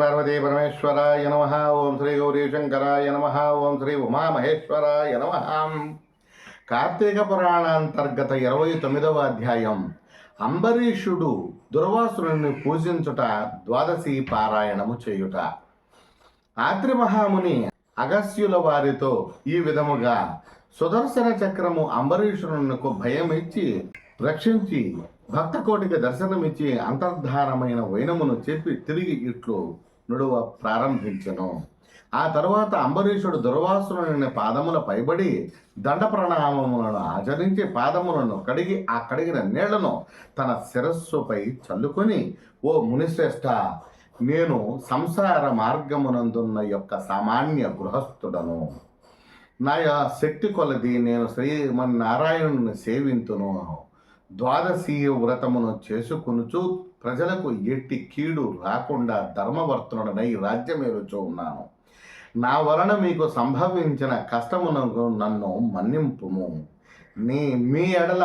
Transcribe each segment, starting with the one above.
పార్వతీ పరమేశ్వరాయ నమ. ఓం శ్రీ గౌరీశంకరాయ నమ. ఓం శ్రీ ఉమామహేశ్వరాయ నమ. కార్తీక పురాణాంతర్గత ఇరవై తొమ్మిదవ అధ్యాయం. అంబరీషుడు దుర్వాసురుని పూజించుట ద్వాదశి పారాయణము చేయుట. ఆత్రి మహాముని అగస్యుల వారితో ఈ విధముగా సుదర్శన చక్రము అంబరీశుడునకు భయం ఇచ్చి రక్షించి భక్తకోటికి దర్శనమిచ్చి అంతర్ధారమైన వైనమును చెప్పి తిరిగి ఇట్లు నుడువ ప్రారంభించెను. ఆ తరువాత అంబరీషుడు దుర్వాసుని పాదముల పైబడి దండ ప్రణామములను ఆచరించి పాదములను కడిగి ఆ కడిగిన నీళ్ళను తన శిరస్సుపై చల్లుకొని ఓ మునిశ్రేష్ఠ నేను సంసార మార్గమునందున్న యొక్క సామాన్య గృహస్థుడను. నా శక్తి కొలది నేను శ్రీమన్నారాయణుని సేవింతును. ద్వాదశీయ వ్రతమును చేసుకునుచు ప్రజలకు ఎట్టి కీడు రాకుండా ధర్మవర్తనుడనై రాజ్యమేలుచూ ఉన్నాను. నా వలన మీకు సంభవించిన కష్టమునకు నన్ను మన్నింపుము. నీ మీ ఎడల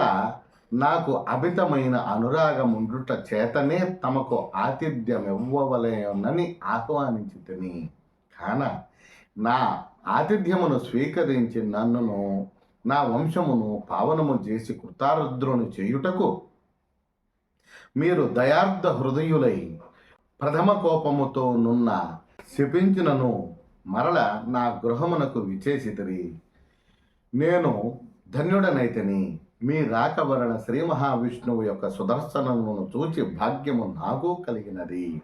నాకు అమితమైన అనురాగముండుట చేతనే తమకు ఆతిథ్యం ఇవ్వవలేనని ఆహ్వానించి తిని కాన నా ఆతిథ్యమును స్వీకరించి నన్నును నా వంశమును పావనము చేసి కృతారుద్రుని చేయుటకు మీరు దయార్థ హృదయులై ప్రథమ కోపముతో నున్న శపించినను మరల నా గృహమునకు విచేసితిరి నేను ధన్యుడనైతిని. మీ రాకవరణ శ్రీ మహావిష్ణువు యొక్క సుదర్శనమును చూచి భాగ్యము నాకు కలిగినది.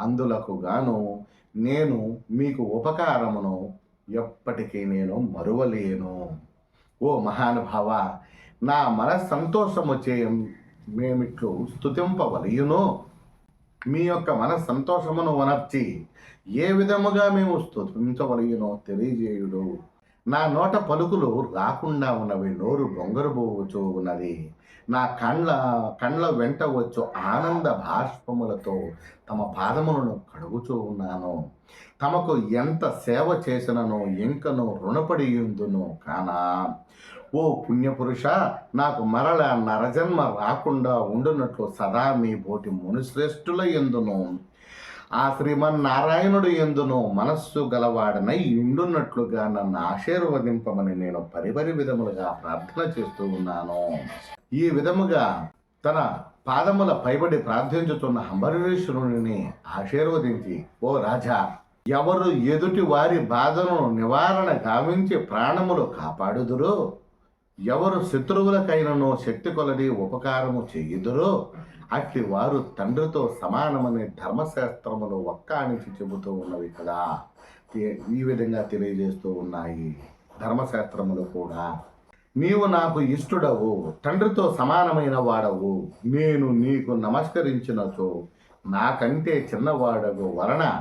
అందులకు గాను నేను మీకు ఉపకారమును ఎప్పటికీ నేను మరువలేను. ఓ మహానుభావ నా మన సంతోషము చేయం మేమిట్లు స్తుతింపవలయును మీ యొక్క మన సంతోషమును వనర్చి ఏ విధముగా మేము స్తుతించవలయునో తెలియజేయుడు నా నోట పలుకులు రాకుండా ఉన్నవి నోరు బొంగరుబోవచ్చు ఉన్నది. నా కండ్ల కండ్ల వెంట వచ్చు ఆనంద భాష్పములతో తమ పాదములను కడుగుచూ ఉన్నాను. తమకు ఎంత సేవ చేసినను ఇంకను రుణపడి ఉందును కానా? ఓ పుణ్యపురుష నాకు మరల నరజన్మ రాకుండా ఉండునట్లు సదా మీ బోటి మునిశ్రేష్ఠుల ఎందును? ఆ శ్రీమన్నారాయణుడు ఎందును మనస్సు గలవాడనై ఉండున్నట్లుగా నన్ను ఆశీర్వదింపమని నేను పరిపరి విధములుగా ప్రార్థన చేస్తూ ఉన్నాను. ఈ విధముగా తన పాదముల పైబడి ప్రార్థించుతున్న అంబరీశ్వరుని ఆశీర్వదించి ఓ రాజా ఎవరు ఎదుటి వారి బాధను నివారణ గావించి ప్రాణములు కాపాడుదురు? ఎవరు శత్రువులకైనను శక్తి కొలది ఉపకారము చేయుదురో అట్టి వారు తండ్రితో సమానమని ధర్మశాస్త్రములు ఒక్కానికి చెబుతూ ఉన్నవి కదా. ఈ- ఈ విధంగా తెలియజేస్తూ ఉన్నాయి ధర్మశాస్త్రములు కూడా. నీవు నాకు ఇష్టడవు తండ్రితో సమానమైన వాడవు. నేను నీకు నమస్కరించినచో నాకంటే చిన్నవాడగు వలన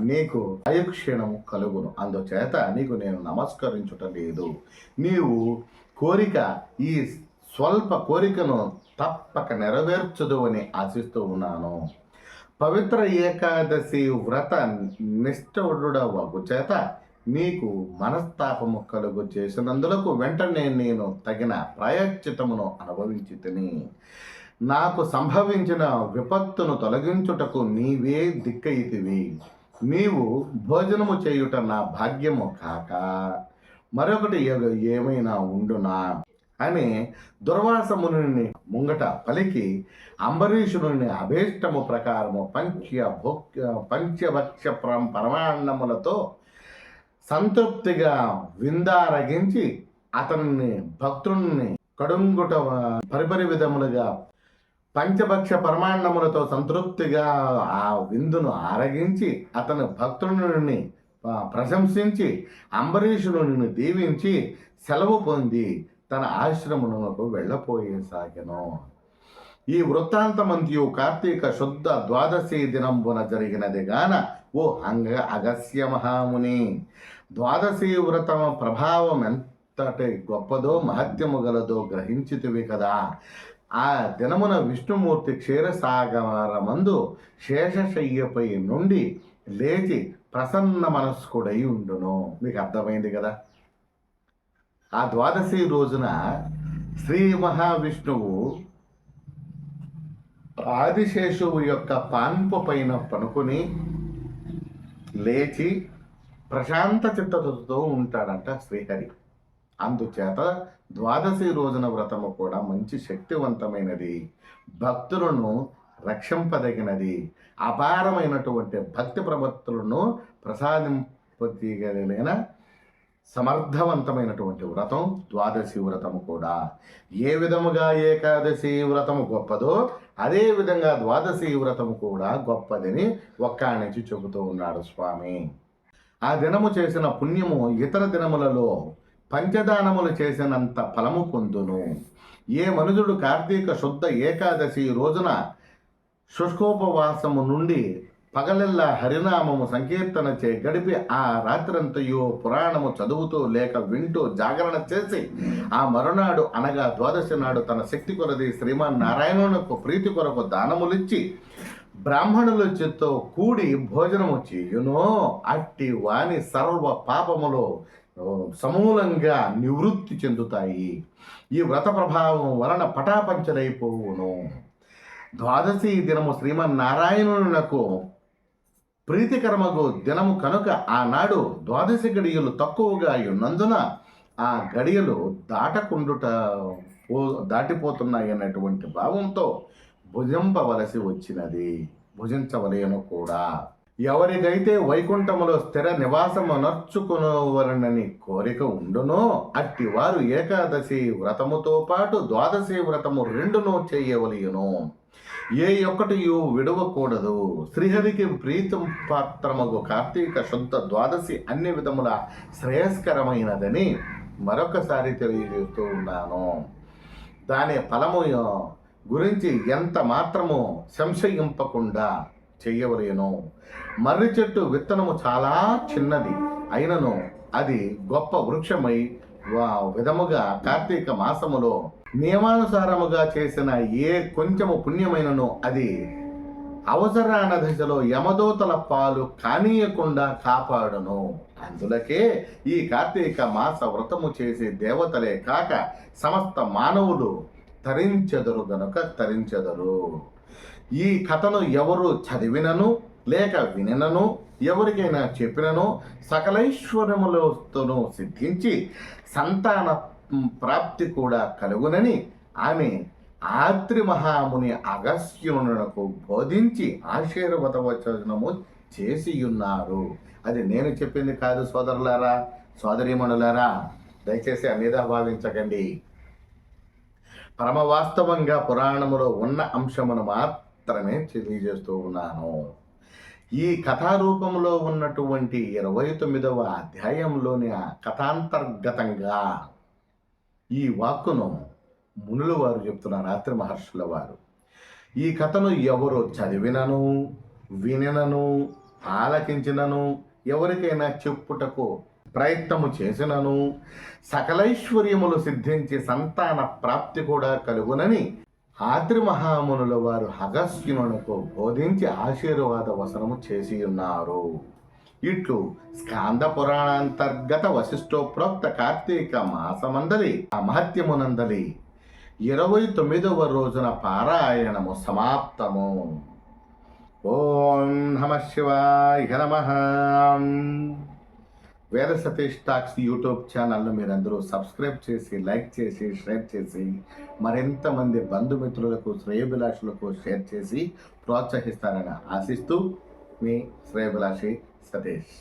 నీకు అయక్షీణము కలుగును. అందుచేత నీకు నేను నమస్కరించుట లేదు. నీవు కోరిక ఈ స్వల్ప కోరికను తప్పక నెరవేర్చదు అని ఆశిస్తూ ఉన్నాను. పవిత్ర ఏకాదశి వ్రత నిష్ఠుడవగు చేత నీకు మనస్తాపము కలుగు చేసినందులకు వెంటనే నేను తగిన ప్రాయశ్చితమును అనుభవించి తిని నాకు సంభవించిన విపత్తును తొలగించుటకు నీవే దిక్కైతివి నీవు భోజనము చేయుట నా భాగ్యము కాక. మరొకటి ఏమైనా ఉండునా అని దుర్వాసముని ముంగట పలికి అంబరీషుని అభీష్టము ప్రకారము పంచ భోక్య పంచభక్ష పరమాన్నములతో సంతృప్తిగా విందారగించి అతన్ని భక్తుణ్ణి కడుంగుట పరిపరి విధములుగా పంచభక్ష పరమాన్నములతో సంతృప్తిగా ఆ విందును ఆరగించి అతని భక్తుని ప్రశంసించి అంబరీషుని దీవించి సెలవు పొంది తన ఆశ్రమమునకు వెళ్ళపోయేసాగెను ఈ వృత్తాంతమంతియు కార్తీక శుద్ధ ద్వాదశి దినంబున జరిగినది గాన ఓ అంగ అగస్య మహాముని. ద్వాదశి వ్రతం ప్రభావం ఎంతటి గొప్పదో మహత్యము గలదో గ్రహించితివి కదా. ఆ దినమున విష్ణుమూర్తి క్షీరసాగరమందు శేషశయ్యపై నుండి లేచి ప్రసన్న మనస్కుడై ఉండును. మీకు అర్థమైంది కదా? ఆ ద్వాదశి రోజున శ్రీ మహావిష్ణువు ఆదిశేషువు యొక్క పాన్పు పైన పనుకొని లేచి ప్రశాంత చిత్తతో ఉంటాడంట శ్రీహరి. అందుచేత ద్వాదశి రోజున వ్రతము కూడా మంచి శక్తివంతమైనది. భక్తులను రక్షింపదగినది. అపారమైనటువంటి భక్తి ప్రవత్తులను ప్రసాదింపదగిన సమర్థవంతమైనటువంటి వ్రతం ద్వాదశి వ్రతము కూడా. ఏ విధముగా ఏకాదశి వ్రతము గొప్పదో అదే విధంగా ద్వాదశి వ్రతము కూడా గొప్పదని ఒక్కాణించి చెబుతూ ఉన్నాడు స్వామి. ఆ దినము చేసిన పుణ్యము ఇతర దినములలో పంచదానములు చేసినంత ఫలము పొందును. ఏ మనుజుడు కార్తీక శుద్ధ ఏకాదశి రోజున శుష్కోపవాసము నుండి పగలెల్లా హరినామము సంకీర్తన చే గడిపి ఆ రాత్రంతయు పురాణము చదువుతూ లేక వింటూ జాగరణ చేసి ఆ మరునాడు అనగా ద్వాదశి నాడు తన శక్తి కొరది శ్రీమాన్ నారాయణునకు ప్రీతి కొరకు దానములిచ్చి బ్రాహ్మణుల చేత్తో కూడి భోజనము చేయునో. అట్టి వాని సర్వ పాపములు సమూలంగా నివృత్తి చెందుతాయి. ఈ వ్రత ప్రభావం వలన పటాపంచలైపోవును. ద్వాదశి దినము శ్రీమన్నారాయణునకు ప్రీతికరమగు దినము కనుక ఆనాడు ద్వాదశి గడియలు తక్కువగా ఉన్నందున ఆ గడియలు దాటకుండుట పో దాటిపోతున్నాయి అన్నటువంటి భావంతో భుజింపవలసి వచ్చినది. భుజించవలేను కూడా. ఎవరికైతే వైకుంఠములో స్థిర నివాసము నర్చుకునవలనని కోరిక ఉండునో అట్టి వారు ఏకాదశి వ్రతముతో పాటు ద్వాదశి వ్రతము రెండును చేయవలయును. ఏ ఒక్కటియు విడవకూడదు. శ్రీహరికి ప్రీతం పాత్రమగు కార్తీక శుద్ధ ద్వాదశి అన్ని విధముల శ్రేయస్కరమైనదని మరొకసారి తెలియజేస్తూ ఉన్నాను. దాని ఫలము గురించి ఎంత మాత్రము సంశయింపకుండా చెయ్యవలేను మర్రి చెట్టు విత్తనము చాలా చిన్నది. అయినను అది గొప్ప వృక్షమై విధముగా కార్తీక మాసములో నియమానుసారముగా చేసిన ఏ కొంచెము పుణ్యమైనను అది అవసరాన దశలో యమదోతల పాలు కానీయకుండా కాపాడును. అందులకే ఈ కార్తీక మాస వ్రతము చేసే దేవతలే కాక సమస్త మానవులు తరించెదరు గనుక తరించెదరు. ఈ కథను ఎవరు చదివినను లేక వినినను ఎవరికైనా చెప్పినను సకలైశ్వర్యములతోనూ సిద్ధించి సంతాన ప్రాప్తి కూడా కలుగునని ఆమె ఆత్రి మహాముని అగస్త్యునకు బోధించి ఆశీర్వదవచనము చేసి ఉన్నారు అది నేను చెప్పింది కాదు సోదరులారా సోదరీమణులారా దయచేసి అన్నిదా భావించకండి. పరమ వాస్తవంగా పురాణములో ఉన్న అంశమును మాత్రమే తెలియజేస్తూ ఉన్నాను. ఈ కథారూపంలో ఉన్నటువంటి ఇరవై తొమ్మిదవ అధ్యాయంలోని ఆ కథాంతర్గతంగా ఈ వాక్కును మునులు వారు చెప్తున్న రాత్రి మహర్షుల వారు. ఈ కథను ఎవరు చదివినను వినినను ఆలకించినను ఎవరికైనా చెప్పుటకు ప్రయత్నము చేసినను సకలైశ్వర్యములు సిద్ధించి సంతాన ప్రాప్తి కూడా కలుగునని ఆద్రి మహామునుల వారు అగస్త్యునకు బోధించి ఆశీర్వాద వసనము చేసి ఉన్నారు. ఇట్లు స్కాంద పురాణాంతర్గత వశిష్ఠోప్రోక్త కార్తీక మాసమందలి అమహత్యమునందలి. ఇరవై తొమ్మిదవ రోజున పారాయణము సమాప్తము. ఓం నమ శివాయ నమ. వేద సతీష్ టాక్స్ యూట్యూబ్ ఛానల్ను మీరందరూ సబ్స్క్రైబ్ చేసి లైక్ చేసి షేర్ చేసి మరింత మంది బంధుమిత్రులకు శ్రేయభిలాషులకు షేర్ చేసి ప్రోత్సహిస్తారని ఆశిస్తూ మీ శ్రేయభిలాషి సతీష్.